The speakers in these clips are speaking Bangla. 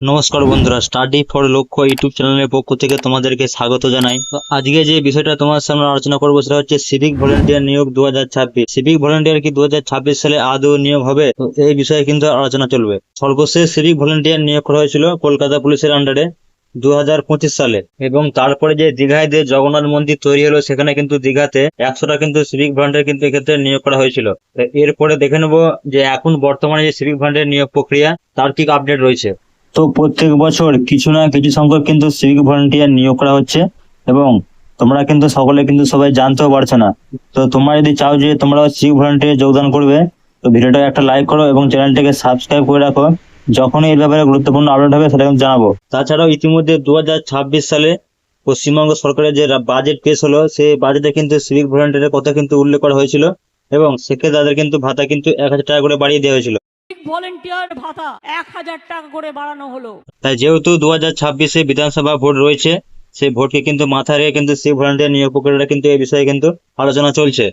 নমস্কার বন্ধুরা স্টাডি ফর লক্ষ্য ইউটিউব চ্যানেলের পক্ষ থেকে তোমাদেরকে স্বাগত জানাই। আজকে যে বিষয়টা তোমার সামনে আলোচনা করব সেটা হচ্ছে সিভিক ভলেন্টিয়ার নিয়োগ দুহাজার ছাব্বিশ। সিভিক ভলেন্টিয়ার কি দুহাজার ছাব্বিশ সালে আদৌ নিয়োগ হবে? তো এই বিষয়ে কিন্তু আলোচনা চলবে। সর্বশেষ সিভিক ভলেন্টিয়ার নিয়োগ করা হয়েছিল কলকাতা পুলিশের আন্ডারে দু হাজার পঁচিশ সালে। এবং তারপরে যে দীঘায় যে জগন্নাথ মন্দির তৈরি হলো, সেখানে কিন্তু দীঘাতে একশোটা কিন্তু সিভিক ভলেন্টিয়ার কিন্তু এক্ষেত্রে নিয়োগ করা হয়েছিল। এরপরে দেখে নেব যে এখন বর্তমানে যে সিভিক ভলেন্টিয়ার নিয়োগ প্রক্রিয়া, তার কি আপডেট রয়েছে। তো প্রত্যেক বছর কিছু না কিছু সংখ্যক কিন্তু সিভিক ভলেন্টিয়ার নিয়োগ করা হচ্ছে এবং তোমরা কিন্তু সকলে কিন্তু সবাই জানতেও পারছ না। তো তোমরা যদি চাও যে তোমরা সিভিক ভলেন্টিয়ার যোগদান করবে, তো ভিডিওটা একটা লাইক করো এবং চ্যানেলটাকে সাবস্ক্রাইব করে রাখো। যখনই এর ব্যাপারে গুরুত্বপূর্ণ আপডেট হবে সেটা কিন্তু জানাব। তাছাড়াও ইতিমধ্যে দু হাজার ছাব্বিশ সালে পশ্চিমবঙ্গ সরকারের যে বাজেট পেশ হলো, সেই বাজেটে কিন্তু সিভিক ভলেন্টিয়ারের কথা কিন্তু উল্লেখ করা হয়েছিল এবং সেক্ষেত্রে তাদের কিন্তু ভাতা কিন্তু এক হাজার টাকা করে বাড়িয়ে দেওয়া হয়েছিল। তাই যেহেতু দু হাজার ছাব্বিশে বিধানসভা ভোট রয়েছে, সেই ভোটকে কিন্তু মাথায় রেখে কিন্তু সেই ভলান্টিয়ার নিয়োগ প্রক্রিয়াটা কিন্তু এই বিষয়ে কিন্তু আলোচনা চলছে।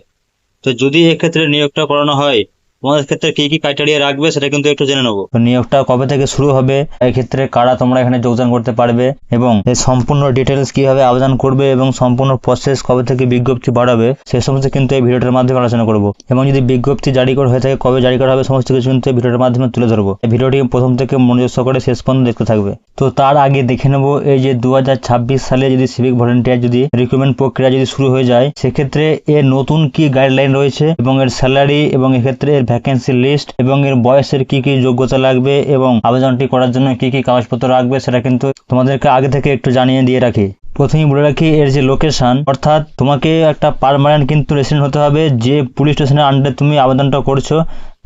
তো যদি এক্ষেত্রে নিয়োগটা করানো হয় তোমাদের ক্ষেত্রে কি কি ক্রাইটেরিয়া রাখবে সেটা কিন্তু একটু জেনে নেব। নিয়োগটা কবে থেকে শুরু হবে? এক্ষেত্রে কারা তোমরা এখানে যোগদান করতে পারবে? এবং এর সম্পূর্ণ ডিটেলস কীভাবে আবেদন করবে এবং সম্পূর্ণ প্রসেস কবে থেকে বিজ্ঞপ্তি বাড়াবে, সে সমস্ত কিন্তু এই ভিডিওটার মাধ্যমে আলোচনা করব। এবং যদি বিজ্ঞপ্তি জারি করা হয়ে থাকে, কবে জারি করা হবে সমস্ত কিছু কিন্তু এই ভিডিওটার মাধ্যমে তুলে ধরবো। এই ভিডিওটি প্রথম থেকে মনোযোগ সহকারে শেষ পর্যন্ত দেখতে থাকবে। তো তার আগে দেখে নেব, এই যে দু হাজার ছাব্বিশ সালে যদি সিভিক ভলেন্টিয়ার যদি রিক্রুটমেন্ট প্রক্রিয়া যদি শুরু হয়ে যায়, সেক্ষেত্রে এর নতুন কি গাইডলাইন রয়েছে এবং এর স্যালারি এবং এক্ষেত্রে এর ভ্যাকেন্সি লিস্ট এবং এর বয়সের কি কি যোগ্যতা লাগবে এবং আবেদনটি করার জন্য কি কি কাগজপত্র রাখবে সেটা কিন্তু তোমাদেরকে আগে থেকে একটু জানিয়ে দিয়ে রাখি। প্রথমেই বলে রাখি, এর যে লোকেশন অর্থাৎ তোমাকে একটা পারমানেন্ট কিন্তু রেসিডেন্ট হতে হবে যে পুলিশ স্টেশনের আন্ডারে তুমি আবেদনটা করছ।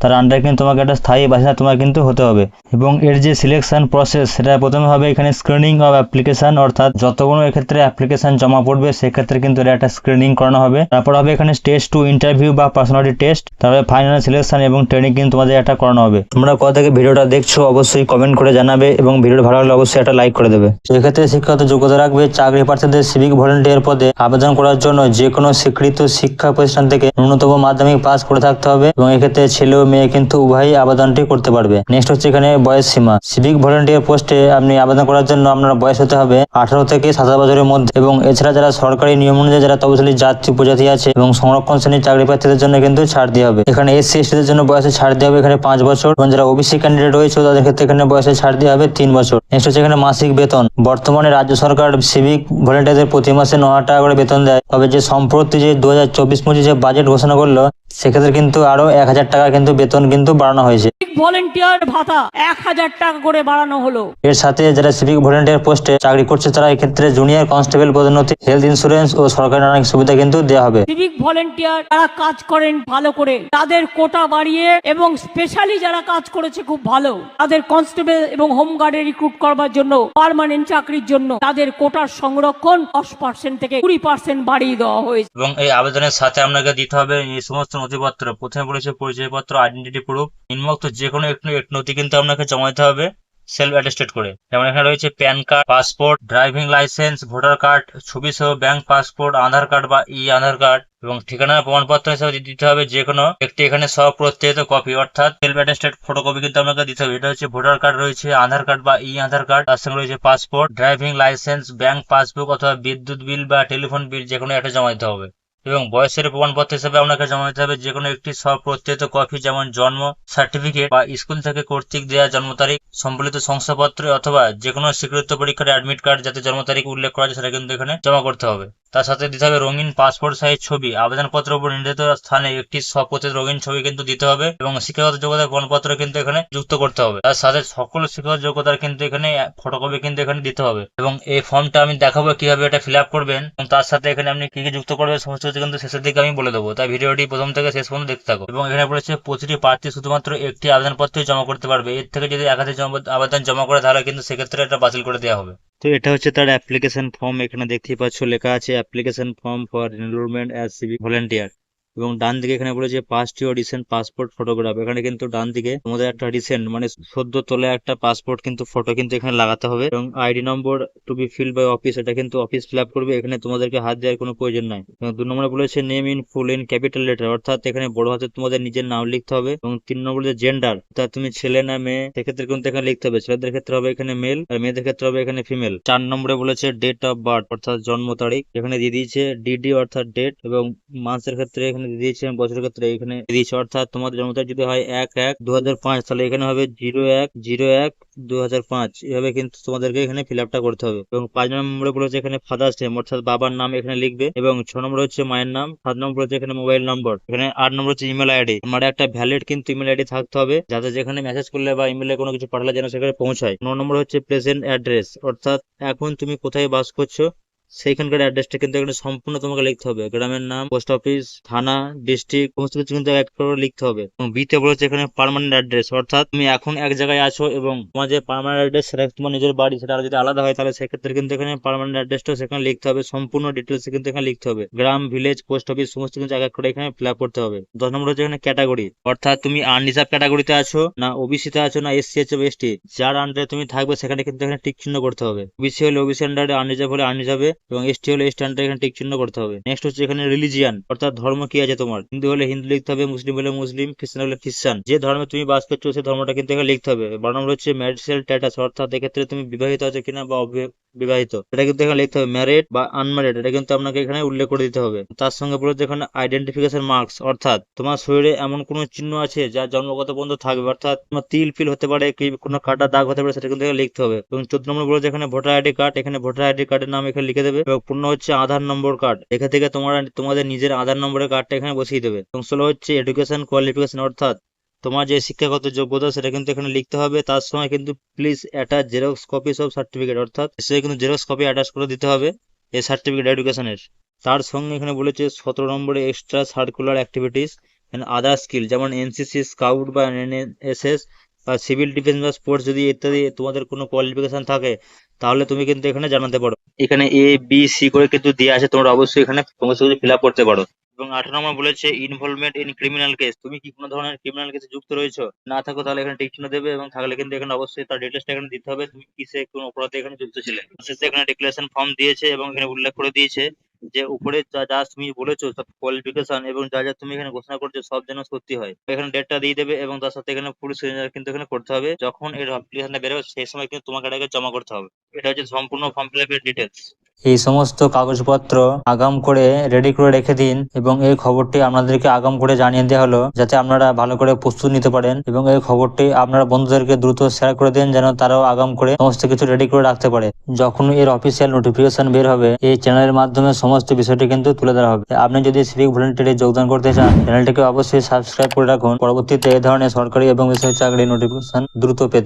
তার আন্ডারে কিন্তু তোমাকে একটা স্থায়ী বাসিন্দা তোমার কিন্তু হতে হবে। এবং এর যে সিলেকশন প্রসেস সেটা প্রথমে হবে এখানে স্ক্রিনিং অফ অ্যাপ্লিকেশন অর্থাৎ যতগুলো এক্ষেত্রে অ্যাপ্লিকেশন জমা পড়বে, সেক্ষেত্রে কিন্তু এটা একটা স্ক্রিনিং করানো হবে। তারপর হবে এখানে স্টেজ টু ইন্টারভিউ বা পার্সোনালিটি টেস্ট তারপরে ফাইনাল সিলেকশন এবং ট্রেনিং কিন্তু তোমাদের একটা করানো হবে। তোমরা কোথা থেকে ভিডিওটা দেখছ, অবশ্যই কমেন্ট করে জানাবে এবং ভিডিওটা ভালো লাগলে অবশ্যই একটা লাইক করে দেবে। সেক্ষেত্রে শিক্ষাগত যোগ্যতা রাখবে চাকরি প্রার্থীদের সিভিক ভলেন্টিয়ার পদে আবেদন করার জন্য যে কোনো স্বীকৃত শিক্ষা প্রতিষ্ঠান থেকে ন্যূনতম মাধ্যমিক পাস করে থাকতে হবে। এবং এক্ষেত্রে ছেলে মেয়ে কিন্তু উভয়ই আবেদনটি করতে পারবে। নেক্সট হচ্ছে এখানে বয়স সীমা। সিভিক ভলেন্টিয়ার পোস্টে আপনি আবেদন করার জন্য আপনার বয়স হতে হবে আঠারো থেকে সাতাশ বছরের মধ্যে এবং এছাড়া যারা সরকারি নিয়ম অনুযায়ী যারা তপশিলি জাতি উপজাতি আছে এবং সংরক্ষণ শ্রেণির চাকরি প্রার্থীদের জন্য কিন্তু ছাড় দেওয়া হবে। এখানে এসসি এসটিদের জন্য বয়সে ছাড় দেওয়া হবে এখানে পাঁচ বছর এবং যারা ওবিসি ক্যান্ডিডেট রয়েছে তাদের ক্ষেত্রে এখানে বয়সে ছাড় দেওয়া হবে তিন বছর। নেক্সট হচ্ছে এখানে মাসিক বেতন। বর্তমানে রাজ্য সরকার সিভিক ভলেন্টিয়ারদের প্রতি মাসে ন টাকা করে বেতন দেয়। তবে যে সম্প্রতি যে দু হাজার চব্বিশ পঁচিশ বাজেট ঘোষণা করল সেক্ষেত্রে কিন্তু আরও এক হাজার টাকা কিন্তু বেতন কিন্তু বাড়ানো হয়েছে। ভলেন্টিয়ার ভাতা এক হাজার টাকা করে বাড়ানো হলো। এর সাথে যারা সিভিক ভলেন্টিয়ার পোস্টে চাকরি করছে তারা এক্ষেত্রে জুনিয়র কনস্টেবল পদোন্নতি হেলথ ইন্স্যুরেন্স ও সরকারি অনেক সুবিধা কিন্তু দেওয়া হবে। সিভিক ভলেন্টিয়ার যারা কাজ করেন ভালো করে তাদের কোটা বাড়িয়ে এবং স্পেশালি যারা কাজ করেছে খুব ভালো তাদের কনস্টেবল এবং হোমগার্ডে রিক্রুট করবার জন্য পার্মানেন্ট চাকরির জন্য তাদের কোটার সংরক্ষণ দশ পার্সেন্ট থেকে কুড়ি পার্সেন্ট বাড়িয়ে দেওয়া হয়েছে। এবং এই আবেদনের সাথে আপনাকে দিতে হবে এই সমস্ত নথিপত্র। প্রথমে বলেছে পরিচয়পত্র আইডেন্টিটি প্রুফ নিম্নোক্ত যে কোনো একটি নথি কিন্তু আপনাকে জমা দিতে হবে সেলফ অ্যাটেস্টেড করে। যেমন এখানে রয়েছে PAN card passport driving licence voter card ছবি সহ ব্যাংক পাসপোর্ট আধার কার্ড বা ই আধার কার্ড এবং ঠিকানার প্রমাণপত্র হিসেবে দিতে হবে যে কোনো একটি এখানে সব প্রত্যয়িত কপি অর্থাৎ সেলফ অ্যাটেস্টেড ফটোকপি কিন্তু আপনাকে দিতে হবে। এটা হচ্ছে ভোটার কার্ড রয়েছে, আধার কার্ড বা ই আধার কার্ড তার সঙ্গে রয়েছে passport driving licence bank passbook অথবা বিদ্যুৎ বিল বা টেলিফোন বিল যে কোনো একটা জমা দিতে হবে। এবং বয়সের প্রমাণপত্র হিসেবে আপনাকে জমা দিতে হবে যে কোনো একটি স্বপ্রত্যয়িত কপি, যেমন জন্ম সার্টিফিকেট বা স্কুল থেকে কর্তৃক দেওয়া জন্ম তারিখ, সম্বলিত শংসাপত্র অথবা যে কোনো স্বীকৃত পরীক্ষার অ্যাডমিট কার্ড যাতে জন্ম তারিখ উল্লেখ করা আছে সেটা কিন্তু এখানে জমা করতে হবে। তার সাথে দিতে হবে রঙিন পাসপোর্ট সাইজ ছবি। আবেদনপত্র উপর নির্ধারিত স্থানে একটি স্বপতিত রঙিন ছবি কিন্তু দিতে হবে এবং শিক্ষাগত যোগ্যতার প্রমাণপত্র কিন্তু এখানে যুক্ত করতে হবে। তার সাথে সকল শিক্ষাগত যোগ্যতার কিন্তু এখানে ফটোকপি কিন্তু এখানে দিতে হবে এবং এই ফর্মটা আমি দেখাবো কীভাবে এটা ফিল আপ করবেন এবং তার সাথে এখানে আপনি কি কি যুক্ত করবেন সমস্ত কিছু কিন্তু শেষের দিকে আমি বলে দেবো। তাই ভিডিওটি প্রথম থেকে শেষ পর্যন্ত দেখতে থাকো এবং এখানে বলেছে প্রতিটি প্রার্থী শুধুমাত্র একটি আবেদনপত্রই জমা করতে পারবে। এর থেকে যদি একাধিক আবেদন জমা করে তাহলে কিন্তু সেক্ষেত্রে এটা বাতিল করে দেওয়া হবে। তো এটা হচ্ছে তার অ্যাপ্লিকেশন ফর্ম এখানে দেখতেই পাচ্ছ লেখা আছে application form for enrolment as civic volunteer এবং ডান দিকে এখানে বলেছে paste your recent passport photograph এখানে কিন্তু ডান দিকে তোমাদের একটা রিসেন্ট মানে সদ্য তোলা একটা পাসপোর্ট কিন্তু ফটো কিন্তু এখানে লাগাতে হবে এবং ID number to be fill by office এটা কিন্তু অফিস ফিল আপ করবে, এখানে তোমাদেরকে হাত দেওয়ার কোনো প্রয়োজন নাই। দু নম্বরে বলেছে name in full in capital letter অর্থাৎ এখানে বড় হাতে তোমাদের নিজের নাম লিখতে হবে। এবং তিন নম্বরে জেন্ডার অর্থাৎ তুমি ছেলে না মেয়ে, সেক্ষেত্রে কিন্তু এখানে লিখতে হবে। ছেলেদের ক্ষেত্রে হবে এখানে মেল আর মেয়েদের ক্ষেত্রে হবে এখানে ফিমেল চার নম্বরে বলেছে ডেট অফ বার্থ অর্থাৎ জন্ম তারিখ। এখানে দিয়ে দিয়েছে ডিডি অর্থাৎ ডেট এবং মাসের ক্ষেত্রে এখানে দিয়ে দিয়েছে বছরের ক্ষেত্রে এখানে দিয়ে দিয়েছে। অর্থাৎ তোমাদের জন্ম তারিখ যদি হয় এক এক দু তাহলে এখানে হবে জিরো এক জিরো এক দু এভাবে কিন্তু তোমাদেরকে এখানে ফিল করতে হবে। এবং পাঁচ নম্বরে বলেছে এখানে ফাদার্স নেম অর্থাৎ বাবার নাম এখানে লিখবে। এবং ছ নম্বর হচ্ছে মায়ের নাম, সাত নম্বর হচ্ছে এখানে মোবাইল নম্বর, এখানে আট নম্বর হচ্ছে ইমেল আইডি। আমার একটা ভ্যালিড কিন্তু ইমেল আইডি থাকতে হবে, যাতে যেখানে মেসেজ করলে বা ইমেলে কোনো কিছু পাঠালে যেন সেখানে পৌঁছায়। ন নম্বর হচ্ছে প্রেজেন্ট অ্যাড্রেস, অর্থাৎ এখন তুমি কোথায় বাস করছ সেইখানকার অ্যাড্রেসটা কিন্তু এখানে সম্পূর্ণ তোমাকে লিখতে হবে। গ্রামের নাম পোস্ট অফিস থানা ডিস্ট্রিক্ট সমস্ত কিছু কিন্তু এক করে লিখতে হবে। এবং বিতে বলেছে এখানে পার্মানেন্ট অ্যাড্রেস অর্থাৎ তুমি এখন এক জায়গায় আছো এবং তোমার যে পার্মানেন্ট অ্যাড্রেস সেটা তোমার নিজের বাড়ি, সেটা যদি আলাদা হয়, তাহলে সেক্ষেত্রে কিন্তু এখানে পার্মানেন্ট অ্যাড্রেসটা সেখানে লিখতে হবে। সম্পূর্ণ ডিটেলস কিন্তু এখানে লিখতে হবে। গ্রাম ভিলেজ পোস্ট অফিস সমস্ত কিছু এক এক করে এখানে ফিল করতে হবে। দশ নম্বর হচ্ছে এখানে ক্যাটাগরি অর্থাৎ তুমি আনরিজার্ভ ক্যাটাগরিতে আছো, না ওবিসি তে আছো, না এসসি আছে এসটি যার আন্ডারে তুমি থাকবে, সেখানে কিন্তু এখানে টিক চিহ্ন করতে হবে। ওবিসি হলে ওবিসি আন্ডারে আনরিজার্ভ হলে আনরিজার্ভে এবং এসটি হলে স্ট্যান্ডটা এখানে টিক চিহ্ন করতে হবে। নেক্সট হচ্ছে এখানে রিলিজিয়ান অর্থাৎ ধর্ম কি আছে তোমার? হিন্দু হলে হিন্দু লিখতে হবে, মুসলিম হলে মুসলিম, খ্রিস্টান হলে খ্রিস্টান। যে ধর্মে তুমি বাস করছ সেই ধর্মটা কিন্তু এখানে লিখতে হবে। বারো নম্বর হচ্ছে ম্যারিটাল স্ট্যাটাস অর্থাৎ এক্ষেত্রে তুমি বিবাহিত আছো কিনা বা বিবাহিত। এটা কিন্তু এখানে লিখতে হবে ম্যারিড বা আনম্যারিড এটা কিন্তু আপনাকে এখানে উল্লেখ করে দিতে হবে। তার সঙ্গে বলেছে এখানে আইডেন্টিফিকেশন মার্কস অর্থাৎ তোমার শরীরে এমন কোনো চিহ্ন আছে যা জন্মগত বন্ধ থাকবে, অর্থাৎ তোমার তিল ফিল হতে পারে কি কোনো কাটা দাগ হতে পারে সেটা কিন্তু এখানে লিখতে হবে। এবং চোদ্দ নম্বর বলে এখানে ভোটার আইডি কার্ড এখানে ভোটার আইডি কার্ডের নাম এখানে লিখে দেবে এবং পূর্ণ হচ্ছে আধার নম্বর কার্ড এখান থেকে তোমরা, তোমাদের নিজের আধার নম্বরের কার্ডটা এখানে বসিয়ে দেবে। এবং ষোলো হচ্ছে এডুকেশন কোয়ালিফিকেশন অর্থাৎ তোমার যে শিক্ষাগত যোগ্যতা সেটা কিন্তু এখানে লিখতে হবে। তার সময় কিন্তু প্লিজ অ্যাটাচ জেরক্স কপি সব সার্টিফিকেট অর্থাৎ সে কিন্তু জেরক্স কপি অ্যাটাচ করে দিতে হবে এই সার্টিফিকেট এডুকেশনের তার সঙ্গে এখানে বলেছে সতেরো নম্বরে extra curricular activities and other skill যেমন এনসিসি স্কাউট বা এনএসএস বা সিভিল ডিফেন্স বা স্পোর্টস যদি ইত্যাদি তোমাদের কোনো কোয়ালিফিকেশন থাকে, তাহলে তুমি কিন্তু এখানে জানাতে পারো। এখানে এ বি সি করে কিন্তু দেওয়া আছে, তোমরা অবশ্যই এখানে ফিল আপ করতে পারো। এবং আঠারো নম্বর বলেছে ইনভলভমেন্ট ইন ক্রিমিনাল কেস তুমি কি কোনো ধরনের ক্রিমিনাল কেসে যুক্ত রয়েছো? না থাকো তাহলে এখানে টিক চিহ্ন দেবে এবং থাকলে কিন্তু এখানে অবশ্যই তার ডিটেলসটা এখানে দিতে হবে। তুমি কিসে কোন অপরাধে এখানে যুক্ত ছিলে? শেষে এখানে ডিক্লারেশন ফর্ম দিয়েছে এবং এখানে উল্লেখ করে দিয়েছে যে উপরে যা যা তুমি বলেছ সব কোয়ালিফিকেশন এবং যা যা তুমি এখানে ঘোষণা করছ সব যেন সত্যি হয়। এখানে ডেটটা দিয়ে দেবে এবং তার সাথে এখানে পুরো সিগনেচার কিন্তু এখানে করতে হবে। যখন এর অ্যাপ্লিকেশনটা বেরোবে, সেই সময় কিন্তু তোমাকে এটাকে জমা করতে হবে। এটা হচ্ছে সম্পূর্ণ ফর্ম ফিল আপের ডিটেলস এই সমস্ত কাগজপত্র আগাম করে রেডি করে রেখে দিন এবং এই খবরটি আপনাদেরকে আগাম করে জানিয়ে দেওয়া হলো, যাতে আপনারা ভালো করে প্রস্তুত নিতে পারেন এবং এই খবরটি আপনারা বন্ধুদেরকে দ্রুত শেয়ার করে দেন, যেন তারাও আগাম করে সমস্ত কিছু রেডি করে রাখতে পারে। যখন এর অফিসিয়াল নোটিফিকেশন বের হবে, এই চ্যানেলের মাধ্যমে সমস্ত বিষয়টি কিন্তু তুলে ধরা হবে। আপনি যদি সিভিক ভলেন্টিয়ারে যোগদান করতে চান চ্যানেলটিকে অবশ্যই সাবস্ক্রাইব করে রাখুন। পরবর্তীতে এই ধরনের সরকারি এবং বেসরকারি চাকরির নোটিফিকেশন দ্রুত পেতে।